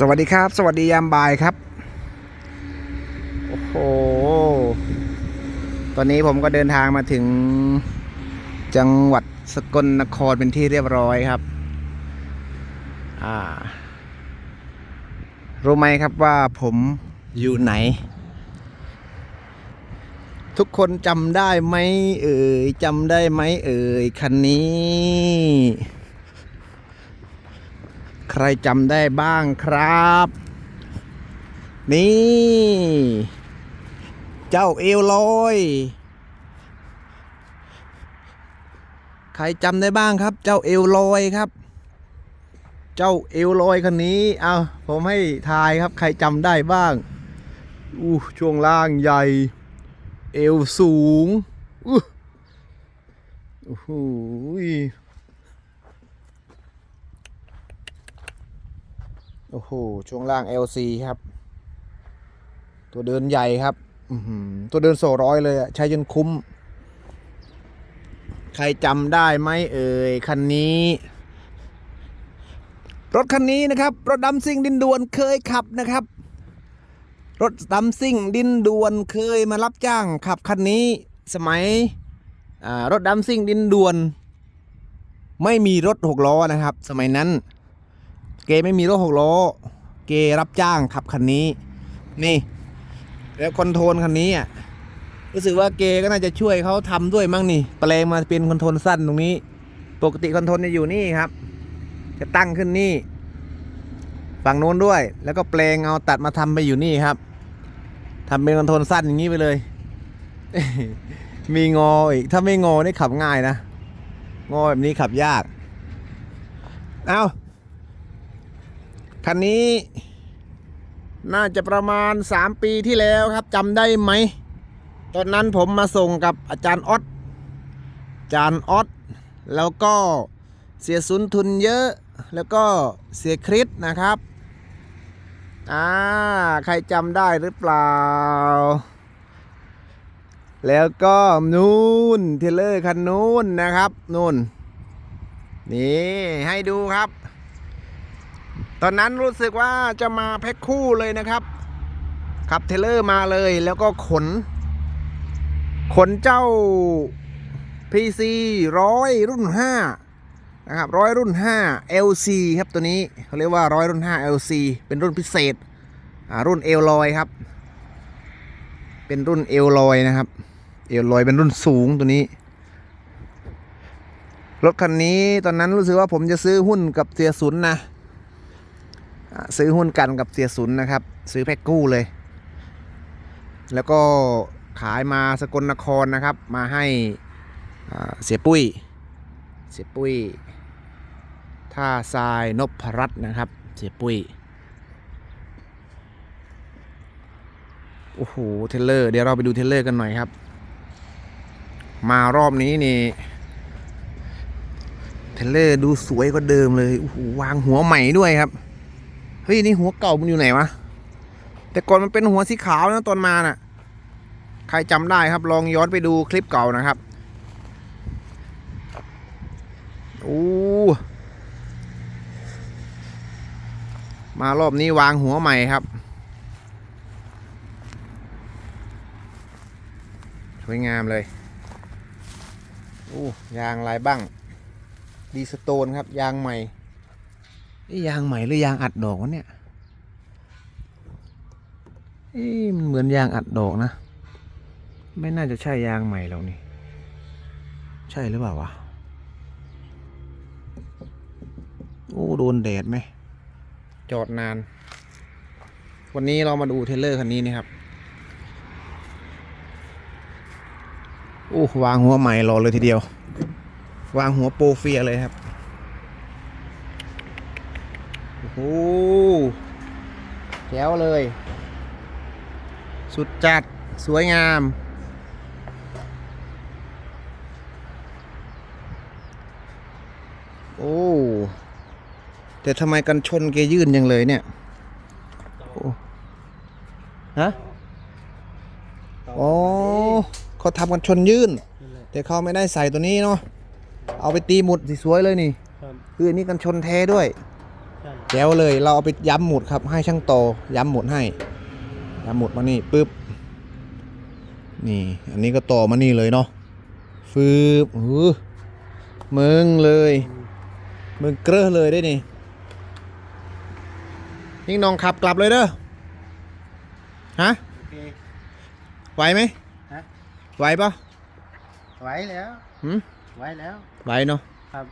สวัสดีครับ สวัสดียามบ่ายครับ โอ้โห ตอนนี้ผมก็เดินทางมาถึงจังหวัดสกลนครเป็นที่เรียบร้อยครับ อ่า รู้ไหมครับว่าผมอยู่ไหน ทุกคนจำได้ไหมเอ่ยจำได้ไหมเอ่ยคันนี้ รจำได้บ้างครับ นี่ เจ้าเอวลอย ใครจำได้บ้างครับ เจ้าเอวลอยครับ เจ้าเอวลอยคันนี้ เอาผมให้ทายครับ ใครจำได้บ้างอู้ช่วงล่างใหญ่ เอวสูงอู้โอ้โห โอ้โห ช่วงล่าง LC ครับ ตัวเดินใหญ่ครับตัวเดินโซร้อยเลยอะใช้จนคุ้ม ใครจำได้ไหมเอ่ย คันนี้ รถคันนี้นะครับ รถดำซิ่งดินดวนเคยขับนะครับ รถดำซิ่งดินดวนเคยมารับจ้างขับคันนี้สมัยรถดำซิ่งดินดวน ไม่มีรถหกล้อนะครับ สมัยนั้น เกไม่มีรถหกล้อ เกรับจ้างขับคันนี้ นี่ แล้วคอนโทรลคันนี้อะรู้สึกว่าเกก็น่าจะช่วยเขาทำด้วยมั้งนี่แปลงมาเป็นคอนโทรลสั้นตรงนี้ ปกติคอนโทรลจะอยู่นี่ครับ จะตั้งขึ้นนี่ ฝั่งโน้นด้วย แล้วก็แปลงเอาตัดมาทำไปอยู่นี่ครับทำเป็นคอนโทรลสั้นอย่างนี้ไปเลย มีงออีก ถ้าไม่งอนี่ขับง่ายนะ งอแบบนี้ขับยาก เอา คันนี้ น่าจะประมาณ 3 ปีที่แล้วครับจำได้ไหม ตอนนั้นผมมาส่งกับอาจารย์ออดอาจารย์ออดแล้วก็เสียสุนทุนเยอะ แล้วก็เสียคริสนะครับอ่าใครจำได้หรือเปล่า แล้วก็นู่นเทเลอร์คันนู้นนะครับนู่นนี่ให้ดูครับ ตอนนั้นรู้สึกว่าจะมาแพ็คคู่เลยนะครับ ขับเทเลอร์มาเลยแล้วก็ขน ขนเจ้า PC ร้อยรุ่น 5 นะครับร้อยรุ่น 5 LC ครับตัวนี้เขาเรียกว่าร้อยรุ่น 5 LC เป็นรุ่นพิเศษอ่ารุ่นเอลลอยครับ เป็นรุ่นเอลลอยนะครับ เอลลอยเป็นรุ่นสูงตัวนี้ รถคันนี้ตอนนั้นรู้สึกว่าผมจะซื้อหุ้นกับเสียสุนนะ ซื้อหุ้นกันกับเสียสุนนะครับ ซื้อแพ็คกู้เลย แล้วก็ขายมาสกลนครนะครับ มาให้เสียปุ้ย เสียปุ้ยท่าทรายนพรัตน์นะครับ เสียปุ้ยโอ้โหเทเลอร์เดี๋ยวเราไปดูเทเลอร์กันหน่อยครับ มารอบนี้นี่เทเลอร์ดูสวยกว่าเดิมเลยโอ้โหวางหัวใหม่ด้วยครับ ฮ้ยนี่หัวเก่ามันอยู่ไหนวะ แต่ก่อนมันเป็นหัวสีขาวนะตอนมาน่ะ ใครจำได้ครับลองย้อนไปดูคลิปเก่านะครับโอ้มารอบนี้วางหัวใหม่ครับสวยงามเลยโอ้ยางลายบ้าง ดีสโตนครับ ยางใหม่ นี่ยางใหม่หรือยางอัดดอกวะเนี่ยเอ๊ะมันเหมือนยางอัดดอกนะ ไม่น่าจะใช่ยางใหม่แล้วนี่ ใช่หรือเปล่าวะ โอ้โดนแดดไหม จอดนาน วันนี้เรามาดูเทรลเลอร์คันนี้นี่ครับ โอ้วางหัวใหม่รอเลยทีเดียว วางหัวโปรเฟียเลยครับ โอ้โหแจ๋วเลย สุดจัด สวยงาม โอ้ แต่ทำไมกันชนเกยื่นยังเลยเนี่ยโอ้ฮะอ๋อเขาทำกันชนยื่น แต่เขาไม่ได้ใส่ตัวนี้เนาะ เอาไปตีหมุดสวยๆเลยนี่ครับคืออันนี้กันชนแท้ด้วยใช่ แจ๋วเลย เราเอาไปย้ำหมุดครับ ให้ช่างโต ย้ำหมุดให้ ย้ำหมุดมานี่ปึ๊บ นี่ อันนี้ก็ต่อมานี่เลยเนาะ ฟืบอื้อมึงเลย มึงเกลือเลยได้นี่ยิ่งน้องขับกลับเลยเด้อ ฮะ โอเคไหวไหมฮะไหวปะไหวแล้วหืมไหวแล้วไหวเนาะครับ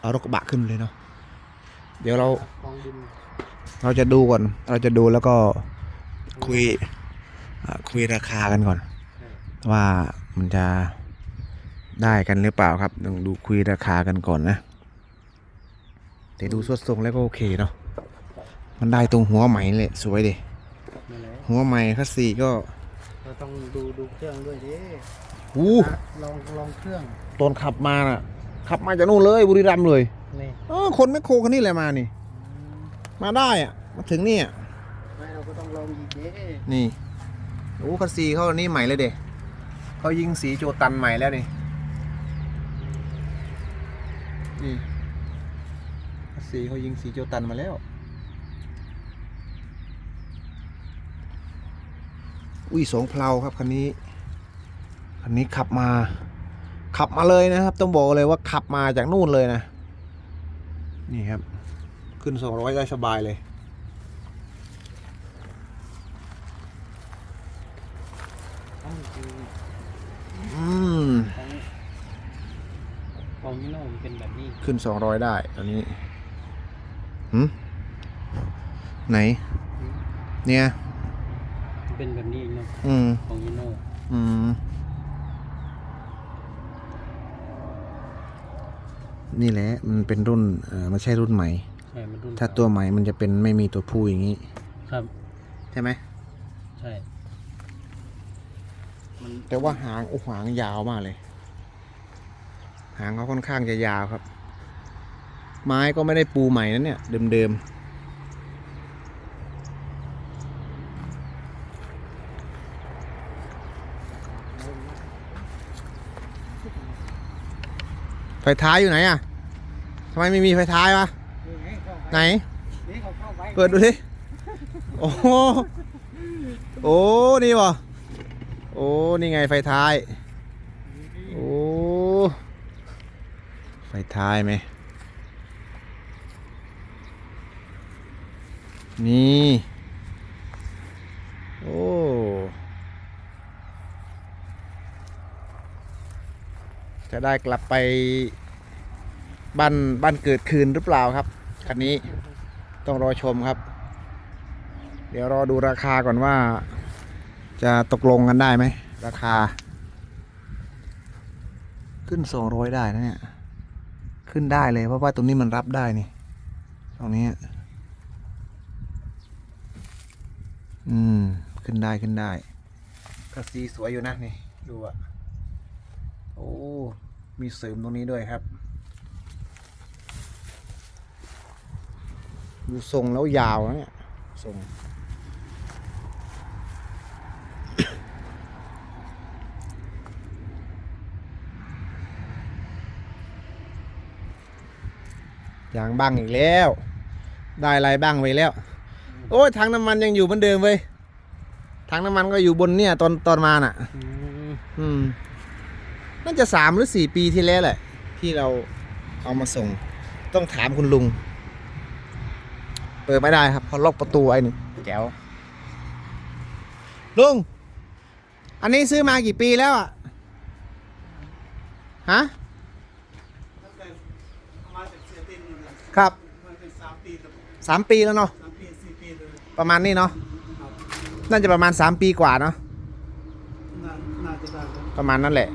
เอารถกระบะขึ้นเลยเนาะ เดี๋ยวเรา กองดินเราจะดูก่อน เราจะดูแล้วก็คุยอ่าคุยราคากันก่อน ว่ามันจะได้กันหรือเปล่าครับต้องดูคุยราคากันก่อนนะแต่ดูสวดทรงแล้วก็โอเคเนาะ มันได้ตรงหัวไหมเลยสวยดิ นั่นแหละหัวไหมคัสซีก็เราต้องดูดูเครื่องด้วยดิอู้อะลองลองเครื่องตอนขับมาน่ะ ขับมาจากนู่นเลยบุรีรัมย์เลยนี่เออคนแมคโครคันนี้แหละมานี่ มาได้อะมาถึงนี่อะไม่เราก็ต้องลองอีกดินี่โอ้คัสซีเขาอันนี้ใหม่เลยเด็เขายิงสีโจตันใหม่แล้วนี่นี่คัสซีเขายิงสีโจตันมาแล้ว อุ้ยสองเพลาครับคันนี้คันนี้ขับมา ขับมาเลยนะครับ ต้องบอกเลยว่าขับมาจากนู่นเลยนะ นี่ครับ ขึ้นสองร้อยได้สบายเลยต้องดูอืมของของยี่โน่มันเป็นแบบนี้ ขึ้นสองร้อยได้อันนี้หืมไหน เนี่ยมันเป็นแบบนี้เนาะอืมของยี่โน่อืม นี่แหละมันเป็นรุ่นเออมันใช่รุ่นใหม่ ใช่มันรุ่นถ้าตัวใหม่มันจะเป็นไม่มีตัวผู้อย่างนี้ ครับ ใช่ไหมใช่ มันแต่ว่าหางโอ้หางยาวมากเลย หางเขาค่อนข้างจะยาวครับ ไม้ก็ไม่ได้ปูใหม่นะเนี่ยเดิมๆไฟท้ายอยู่ไหนอะทำ ไมไม่มีไฟท้ายวะนี่ไงเข้าไปไหนนี่เขาเข้าไปเปิดดูสิ โอ้โหโอ้ นี่วะโอ้ นี่ไงไฟท้าย โอ้ ไฟท้ายไหม นี่ โอ้จะได้กลับไป บ้านบ้านเกิดคืนหรือเปล่าครับคันนี้ต้องรอชมครับ เดี๋ยวรอดูราคาก่อนว่า จะตกลงกันได้ไหม ราคา ขึ้นสองร้อยได้นะเนี่ย ขึ้นได้เลยเพราะว่าตรงนี้มันรับได้นี่ตรงนี้ อืม ขึ้นได้ขึ้นได้ก็สีสวยอยู่นะนี่ ดูอะโอ้ มีเสริมตรงนี้ด้วยครับ ดูทรงแล้วยาวนะเนี่ยทรงยางบ้างอีกแล้ว ได้อะไรบ้างไปแล้ว โอ้ยถังน้ำมันยังอยู่เหมือนเดิมเว้ยถังน้ำมันก็อยู่บนเนี่ยตอนตอนมาน่ะ อืมอืมน่าจะสามหรือสี่ปีที่แล้วแหละ ที่เราเอามาส่ง ต้องถามคุณลุง เปิดไม่ได้ครับเขาล็อกประตูไอ้นี่แจ๋วลุง อันนี้ซื้อมากี่ปีแล้วอะ ฮะมาจากเสียตินอยู่เลยครับมันเป็นสามปีกับสามปีแล้วเนาะสามปีสี่ปีเลยประมาณนี้เนาะน่าจะประมาณสามปีกว่าเนาะน่าน่าจะได้ครับประมาณนั้นแหละ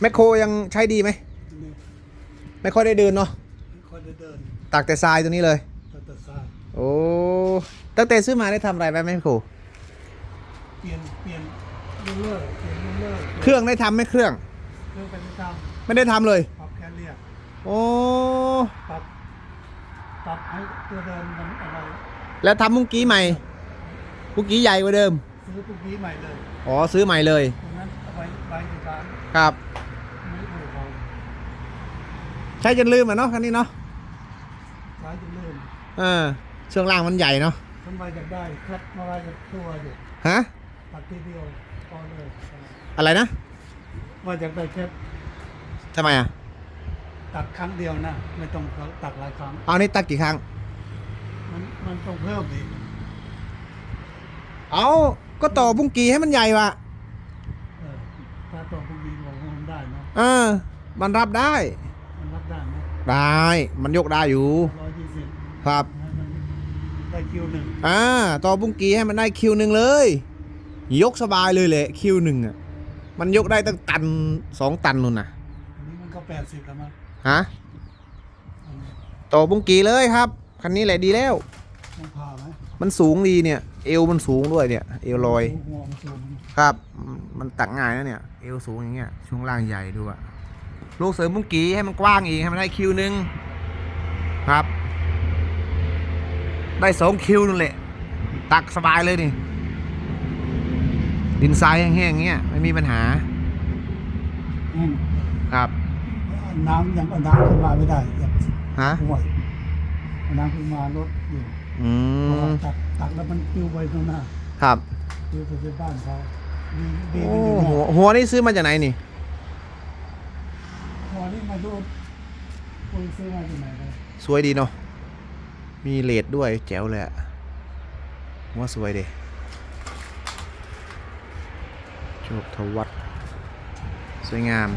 แมคโครยังใช้ดีไหมนี่ไม่ค่อยได้เดินเนาะไม่ค่อยได้เดินตักแต่ทรายตัวนี้เลย ตัดแต่ทรายโอ้ตั้งแต่ซื้อมาได้ทำอะไรไหมแม่ครูเปลี่ยนเปลี่ยนเรื่อยๆเปลี่ยนเรื่อยเครื่องได้ทำไหมเครื่องๆเครื่องเป็นประจไม่ได้ทำเลยำปรับแคลเรียโอ้ปรับปรับให้ตัวเดินมันอะไรแล้วทำมุ้งกี้ใหม่มุ้งกี้ใหญ่กว่าเดิมซื้อพวกนี้ใหม่เลยอ๋อซื้อใหม่เลยตรงนั้นเอาไว้ไว้ในร้านครับ ไม่ถูกเขาใช้จนลืมอะเนาะคันนี้เนาะใช้จนลืม เออช่วงล่างมันใหญ่เนาะทำไมอยากได้แค่มาไว้กับตัวอยู่ฮะตัดทีเดียวพอเลยอะไรนะว่าอยากได้แค่ทำไมอะตัดครั้งเดียวนะไม่ต้องตัดหลายครั้งเอานี่ตัดกี่ครั้ง มันมันต้องเพิ่มอีกเอาก็ต่อบุ้งกีให้มันใหญ่ว่ะเออถ้าตัวพวกนี้ลงมันได้เนาะเออ มันรับได้ มันรับได้ไหมได้มันยกได้อยู่ร้อยยี่สิบ ครับให้มันได้คิวหนึ่งอ่าต่อบุ้งกีให้มันได้คิวหนึ่งเลย ยกสบายเลยแหละคิวหนึ่งอะมันยกได้ตั้งตันสองตันนู่นน่ะอันนี้มันก็แปดสิบแล้วมั้งฮะอันนี้ต่อบุ้งกีเลยครับคันนี้แหละดีแล้วต้องผ่าไหมมันสูงดีเนี่ย เอวมันสูงด้วยเนี่ย เอวลอยหัวมันสูงครับ มันตักง่ายนะเนี่ย เอวสูงอย่างเงี้ยช่วงล่างใหญ่ดูอะลูกเสริมบุ้งกีให้มันกว้างอีกให้มันได้คิวหนึ่งครับ ได้สองคิวนั่นแหละ ตักสบายเลยนี่ ดินทรายแห้งๆเงี้ยไม่มีปัญหาอืมครับ น้ำยังเอาน้ำขึ้นมาไม่ได้ยังฮะ ห่วยเอาน้ำขึ้นมาลดอยู่อืเพราะว่าม ตักตักแล้วมันปลิวไปตรงหน้าครับ ปลิวไปที่บ้านเขาดีดีโอ้มันอยู่หัวเนี่ยหัวนี่ซื้อมาจากไหนนี่ หัวนี่มาดูคุยซื้อมาที่ไหนเลยสวยดีเนาะ มีเลดด้วยแจ๋วเลยอะว่าสวยดีโชคทวัฒน์สวยงาม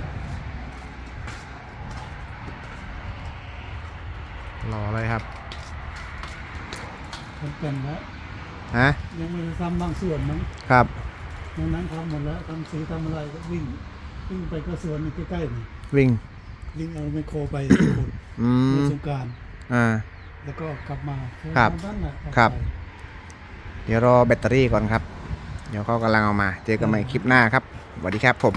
รอเลยครับมันเป็นแล้วฮะยังไม่ได้ทำบางส่วนมั้งครับดังนั้นทำหมดแล้วทำสีทำอะไรก็วิ่งวิ่งไปก็สวนนี่ใกล้ๆนี่วิ่งวิ่งเอาไมโครไปญี่ปุ่นอืในมสงกรารอ่า แล้วก็กลับมาครับทำนั่นแหละครับเดี๋ยวรอแบตเตอรี่ก่อนครับ เดี๋ยวเขากำลังเอามา เจอกันใหม่คลิปหน้าครับสวัสดีครับผม